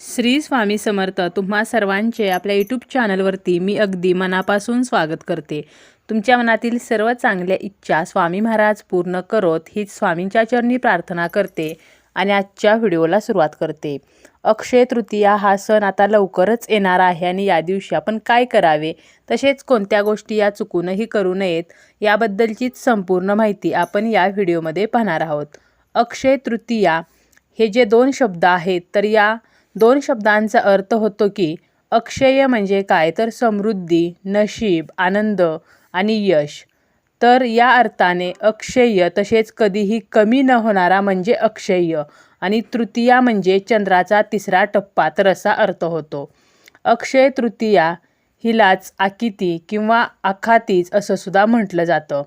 श्री स्वामी समर्थ तुम्हा सर्वांचे आपल्या यूट्यूब चॅनलवरती मी अगदी मनापासून स्वागत करते. तुमच्या मनातील सर्व चांगल्या इच्छा स्वामी महाराज पूर्ण करोत हीच स्वामींच्या चरणी प्रार्थना करते आणि आजच्या व्हिडिओला सुरुवात करते. अक्षय तृतीया हा सण आता लवकरच येणार आहे आणि या दिवशी आपण काय करावे तसेच कोणत्या गोष्टी या चुकूनही करू नयेत याबद्दलचीच संपूर्ण माहिती आपण या व्हिडिओमध्ये पाहणार आहोत. अक्षय तृतीया हे जे दोन शब्द आहेत तर या दोन शब्दांचा अर्थ होतो की अक्षय म्हणजे काय तर समृद्धी नशीब आनंद आणि यश. तर या अर्थाने अक्षय तसेच कधीही कमी न होणारा म्हणजे अक्षय आणि तृतीया म्हणजे चंद्राचा तिसरा टप्पा तर असा अर्थ होतो. अक्षय तृतीया हिलाच आकिती किंवा आखातीच असं सुद्धा म्हटलं जातं.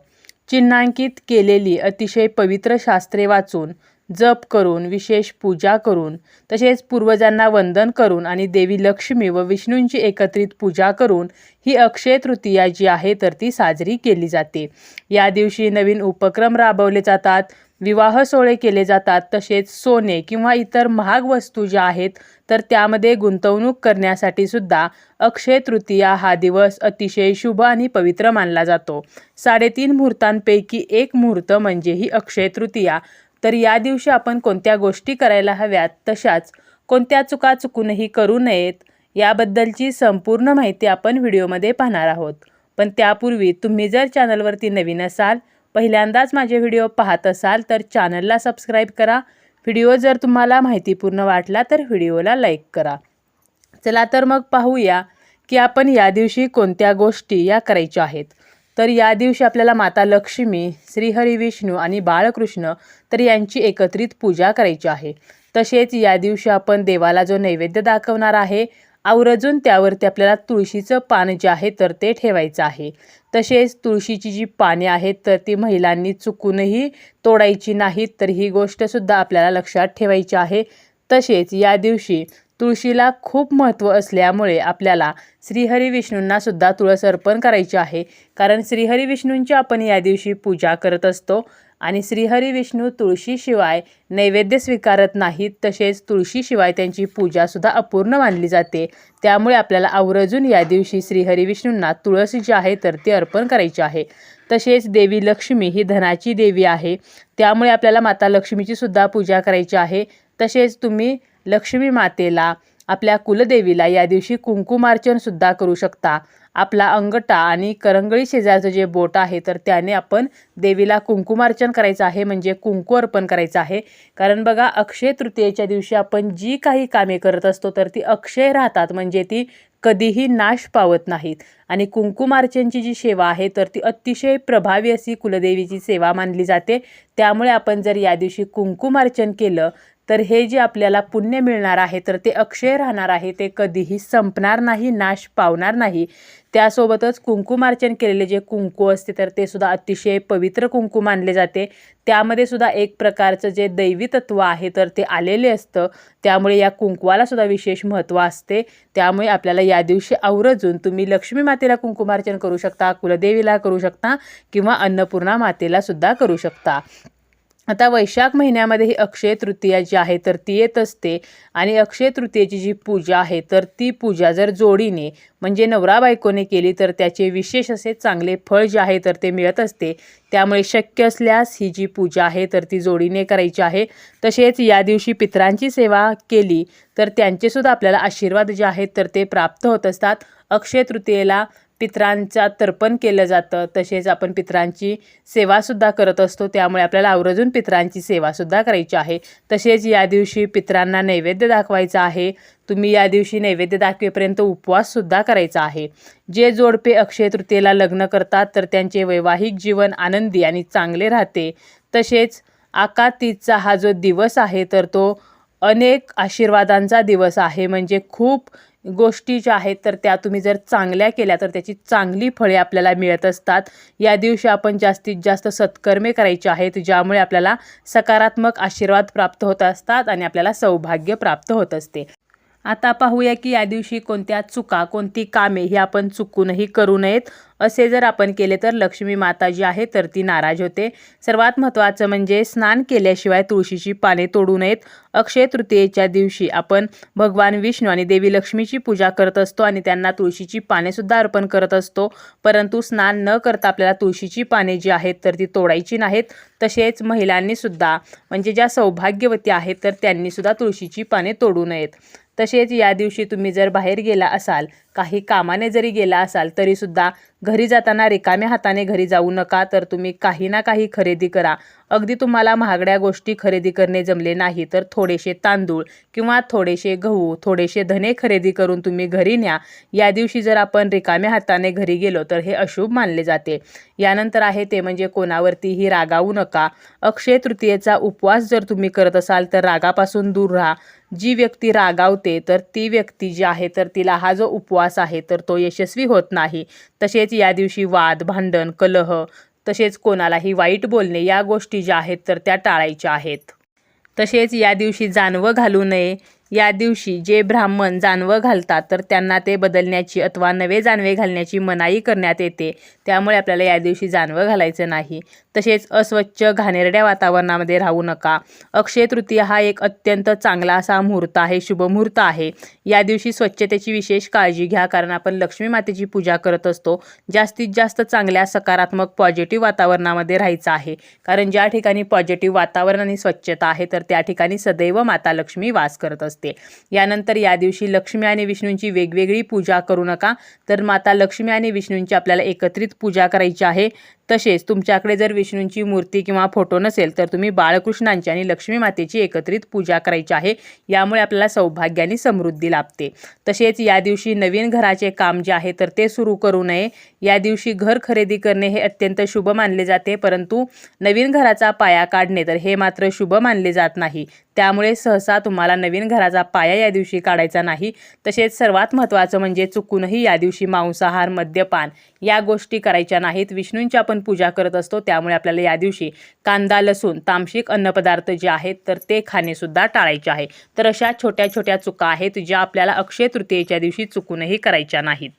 चिन्हांकित केलेली अतिशय पवित्र शास्त्रे वाचून जप करून विशेष पूजा करून तसेच पूर्वजांना वंदन करून आणि देवी लक्ष्मी व विष्णूंची एकत्रित पूजा करून ही अक्षय तृतीया जी आहे तर ती साजरी केली जाते. या दिवशी नवीन उपक्रम राबवले जातात विवाह सोहळे केले जातात तसेच सोने किंवा इतर महाग वस्तू ज्या आहेत तर त्यामध्ये गुंतवणूक करण्यासाठी सुद्धा अक्षय तृतीया हा दिवस अतिशय शुभ आणि पवित्र मानला जातो. साडेतीन मुहूर्तांपैकी एक मुहूर्त म्हणजे ही अक्षय तृतीया. तर या दिवशी आपण कोणत्या गोष्टी करायला हव्यात तशाच कोणत्या चुका चुकूनही करू नयेत याबद्दलची संपूर्ण माहिती आपण व्हिडिओमध्ये पाहणार आहोत. पण त्यापूर्वी तुम्ही जर चॅनलवरती नवीन असाल पहिल्यांदाच माझे व्हिडिओ पाहत असाल तर चॅनलला सबस्क्राईब करा. व्हिडिओ जर तुम्हाला माहितीपूर्ण वाटला तर व्हिडिओला लाईक करा. चला तर मग पाहूया की आपण या दिवशी कोणत्या गोष्टी या करायच्या आहेत. तर या दिवशी आपल्याला माता लक्ष्मी श्रीहरी विष्णू आणि बाळकृष्ण तर यांची एकत्रित पूजा करायची आहे. तसेच या दिवशी आपण देवाला जो नैवेद्य दाखवणार आहे आवर्जून त्यावरती आपल्याला तुळशीचं पान जे आहे तर ते ठेवायचं आहे. तसेच तुळशीची जी पाने आहेत तर ती महिलांनी चुकूनही तोडायची नाहीत तर ही गोष्टसुद्धा आपल्याला लक्षात ठेवायची आहे. तसेच या दिवशी तुळशीला खूप महत्त्व असल्यामुळे आपल्याला श्रीहरी विष्णूंना सुद्धा तुळस अर्पण करायची आहे. कारण श्रीहरी विष्णूंची आपण या दिवशी पूजा करत असतो आणि श्रीहरी विष्णू तुळशीशिवाय नैवेद्य स्वीकारत नाहीत तसेच तुळशीशिवाय त्यांची पूजासुद्धा अपूर्ण मानली जाते. त्यामुळे आपल्याला आवर्जून या दिवशी श्रीहरी विष्णूंना तुळस जी आहे तर ती अर्पण करायची आहे. तसेच देवी लक्ष्मी ही धनाची देवी आहे. त्यामुळे आपल्याला माता लक्ष्मीची सुद्धा पूजा करायची आहे. तसेच तुम्ही लक्ष्मी मातेला आपल्या कुलदेवीला या दिवशी कुंकुमार्चनसुद्धा करू शकता. आपला अंगठा आणि करंगळी शेजारचं जे बोट आहे तर त्याने आपण देवीला कुंकुमार्चन करायचं आहे म्हणजे कुंकू अर्पण करायचं आहे. कारण बघा अक्षय तृतीयेच्या दिवशी आपण जी काही कामे करत असतो तर ती अक्षय राहतात म्हणजे ती कधीही नाश पावत नाहीत. आणि कुंकुमार्चनची जी सेवा आहे तर ती अतिशय प्रभावी अशी कुलदेवीची सेवा मानली जाते. त्यामुळे आपण जर या दिवशी कुंकुमार्चन केलं तर हे जे आपल्याला पुण्य मिळणार आहे तर ते अक्षय राहणार आहे ते कधीही संपणार नाही नाश पावणार नाही. त्यासोबतच कुंकुमार्चन केलेले जे कुंकू असते तर ते सुद्धा अतिशय पवित्र कुंकू मानले जाते. त्यामध्ये सुद्धा एक प्रकारचं जे दैवी तत्व आहे तर ते आलेले असतं. त्यामुळे या कुंकवाला सुद्धा विशेष महत्त्व असते. त्यामुळे आपल्याला या दिवशी आवर्जून तुम्ही लक्ष्मी मातेला कुंकुमार्चन करू शकता कुलदेवीला करू शकता किंवा अन्नपूर्णा मातेला सुद्धा करू शकता. आता वैशाख महिन्यामध्ये ही अक्षय तृतीया जी आहे तर ती येत असते. आणि अक्षय तृतीयेची जी पूजा आहे तर ती पूजा जर जोडीने म्हणजे नवरा बायकोने केली तर त्याचे विशेष असे चांगले फळ जे आहे तर ते मिळत असते. त्यामुळे शक्य असल्यास ही जी पूजा आहे तर ती जोडीने करायची आहे. तसेच या दिवशी पितरांची सेवा केली तर त्यांचेसुद्धा आपल्याला आशीर्वाद जे आहेत तर ते प्राप्त होत असतात. अक्षय तृतीयेला पितरांचा तर्पण केलं जातं. तसेच आपण पितरांची सेवासुद्धा करत असतो. त्यामुळे आपल्याला आवर्जून पितरांची सेवासुद्धा करायची आहे. तसेच या दिवशी पितरांना नैवेद्य दाखवायचा आहे. तुम्ही या दिवशी नैवेद्य दाखवेपर्यंत उपवाससुद्धा करायचा आहे. जे जोडपे अक्षय तृतीयेला लग्न करतात तर त्यांचे वैवाहिक जीवन आनंदी आणि चांगले राहते. तसेच आकातीचा हा जो दिवस आहे तर तो अनेक आशीर्वादांचा दिवस आहे. म्हणजे खूप गोष्टी ज्या आहेत तर त्या तुम्ही जर चांगल्या केल्या तर त्याची चांगली फळे आपल्याला मिळत असतात. या दिवशी आपण जास्तीत जास्त सत्कर्मे करायचे आहेत ज्यामुळे आपल्याला सकारात्मक आशीर्वाद प्राप्त होत असतात आणि आपल्याला सौभाग्य प्राप्त होत असते. आता पाहूया की या दिवशी कोणत्या चुका कोणती कामे ही आपण चुकूनही करू नयेत असे जर आपण केले तर लक्ष्मी माता जी आहे तर ती नाराज होते. सर्वात महत्त्वाचं म्हणजे स्नान केल्याशिवाय तुळशीची पाने तोडू नयेत. अक्षय तृतीयेच्या दिवशी आपण भगवान विष्णू आणि देवी लक्ष्मीची पूजा करत असतो आणि त्यांना तुळशीची पानेसुद्धा अर्पण करत असतो. परंतु स्नान न करता आपल्याला तुळशीची पाने जी आहेत तर ती तोडायची नाहीत. तसेच महिलांनीसुद्धा म्हणजे ज्या सौभाग्यवती आहेत तर त्यांनीसुद्धा तुळशीची पाने तोडू नयेत. तसेच या दिवशी तुम्ही जर बाहेर गेला असाल काही कामाने जरी गेला असाल तरीसुद्धा घरी जाताना रिकाम्या हाताने घरी जाऊ नका तर तुम्ही काही ना काही खरेदी करा. अगदी तुम्हाला महागड्या गोष्टी खरेदी करणे जमले नाही तर थोडेसे तांदूळ किंवा थोडेसे गहू थोडेसे धने खरेदी करून तुम्ही घरी न्या. या दिवशी जर आपण रिकाम्या हाताने घरी गेलो तर हे अशुभ मानले जाते. यानंतर आहे ते म्हणजे कोणावरतीही रागावू नका. अक्षय तृतीयेचा उपवास जर तुम्ही करत असाल तर रागापासून दूर राहा. जी व्यक्ती रागावते तर ती व्यक्ती जी आहे तर तिला हा जो उपवास आहे तर तो यशस्वी होत नाही. तसेच या दिवशी वाद भांडण कलह तसेच कोणालाही वाईट बोलणे या गोष्टी ज्या आहेत तर त्या टाळायच्या आहेत. तसेच या दिवशी जानवं घालू नये. या दिवशी जे ब्राह्मण जानवं घालतात तर त्यांना ते बदलण्याची अथवा नवे जानवे घालण्याची मनाई करण्यात येते. त्यामुळे आपल्याला या दिवशी जानवं घालायचं नाही. तसेच अस्वच्छ घाणेरड्या वातावरणामध्ये राहू नका. अक्षय तृतीया हा एक अत्यंत चांगला असा मुहूर्त आहे शुभ मुहूर्त आहे. या दिवशी स्वच्छतेची विशेष काळजी घ्या कारण आपण लक्ष्मी मातेची पूजा करत असतो. जास्तीत जास्त चांगल्या सकारात्मक पॉझिटिव्ह वातावरणामध्ये राहायचं आहे. कारण ज्या ठिकाणी पॉझिटिव्ह वातावरण आणि स्वच्छता आहे तर त्या ठिकाणी सदैव माता लक्ष्मी वास करत असते. यानंतर या दिवशी लक्ष्मी आणि विष्णूंची वेगवेगळी पूजा करू नका. तर माता लक्ष्मी आणि विष्णूंची आपल्याला एकत्रित पूजा करायची आहे. तसेच तुमच्याकडे जर विष्णूंची मूर्ती किंवा फोटो नसेल तर तुम्ही बाळकृष्णांची आणि लक्ष्मी मातेची एकत्रित पूजा करायची आहे. यामुळे आपल्याला सौभाग्य आणि समृद्धी लाभते. तसेच या दिवशी नवीन घराचे काम जे आहे तर ते सुरू करू नये. या दिवशी घर खरेदी करणे हे अत्यंत शुभ मानले जाते परंतु नवीन घराचा पाया काढणे तर हे मात्र शुभ मानले जात नाही. त्यामुळे सहसा तुम्हाला नवीन घराचा पाया या दिवशी काढायचा नाही. तसेच सर्वात महत्त्वाचं म्हणजे चुकूनही या दिवशी मांसाहार मद्यपान या गोष्टी करायच्या नाहीत. विष्णूंच्या पण आपण पूजा करत असतो. त्यामुळे आपल्याला या दिवशी कांदा लसूण तामसिक अन्नपदार्थ जे आहेत तर ते खाणेसुद्धा टाळायचे आहे. तर अशा छोट्या छोट्या चुका आहेत ज्या आपल्याला अक्षय तृतीयेच्या दिवशी चुकूनही करायच्या नाहीत.